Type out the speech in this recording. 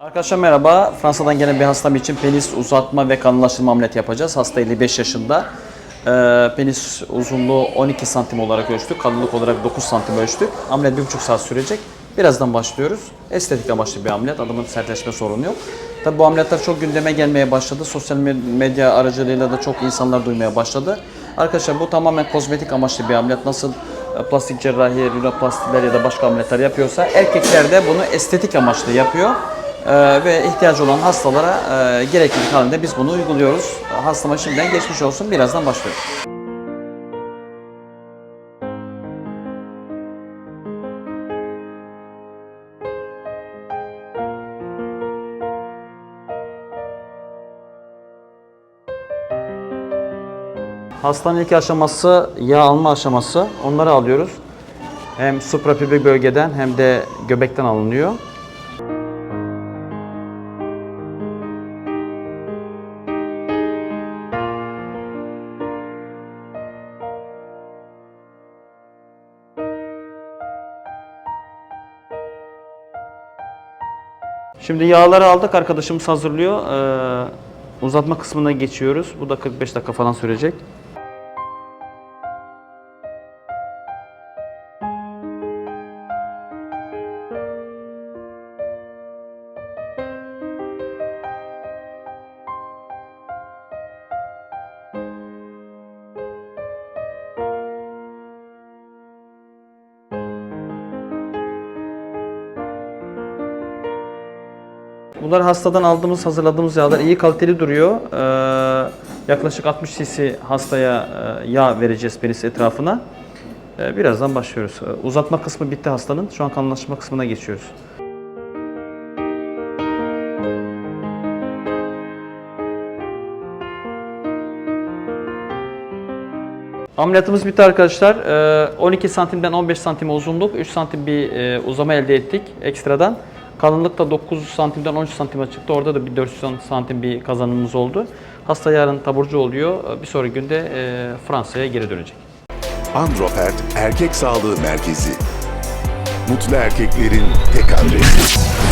Arkadaşlar merhaba. Fransa'dan gelen bir hastam için penis uzatma ve kalınlaştırma ameliyatı yapacağız. Hasta 55 yaşında. Ee, penis uzunluğu 12 santim olarak ölçtük. Kalınlık olarak 9 santim ölçtük. Ameliyat 1,5 saat sürecek. Birazdan başlıyoruz. Estetik amaçlı bir ameliyat. Adamın sertleşme sorunu yok. Tabi bu ameliyatlar çok gündeme gelmeye başladı. Sosyal medya aracılığıyla da çok insanlar duymaya başladı. Arkadaşlar bu tamamen kozmetik amaçlı bir ameliyat. Nasıl e, plastik cerrahi, rinoplastikler ya da başka ameliyatlar yapıyorsa erkekler de bunu estetik amaçlı yapıyor. Ee, ve ihtiyacı olan hastalara e, gereklilik halinde biz bunu uyguluyoruz. Hastama şimdiden geçmiş olsun. Birazdan başlıyoruz. Hastanın ilk aşaması yağ alma aşaması. Onları alıyoruz. Hem suprapubik bölgeden hem de göbekten alınıyor. Şimdi yağları aldık. Arkadaşımız hazırlıyor. Ee, uzatma kısmına geçiyoruz. Bu da 45 dakika falan sürecek. Bunlar hastadan aldığımız, hazırladığımız yağlar iyi kaliteli duruyor. Ee, yaklaşık 60 cc hastaya e, yağ vereceğiz penis etrafına. Ee, birazdan başlıyoruz. Ee, uzatma kısmı bitti hastanın. Şu an kalınlaşma kısmına geçiyoruz. Ameliyatımız bitti arkadaşlar. Ee, 12 santimden 15 santim uzunluk, 3 santim bir e, uzama elde ettik ekstradan. Kalınlık da 9 santimden 13 santime çıktı. Orada da bir 400 santim bir kazanımımız oldu. Hasta yarın taburcu oluyor. Bir sonraki günde e, Fransa'ya geri dönecek. Androfert Erkek Sağlığı Merkezi. Mutlu erkeklerin tek adresi.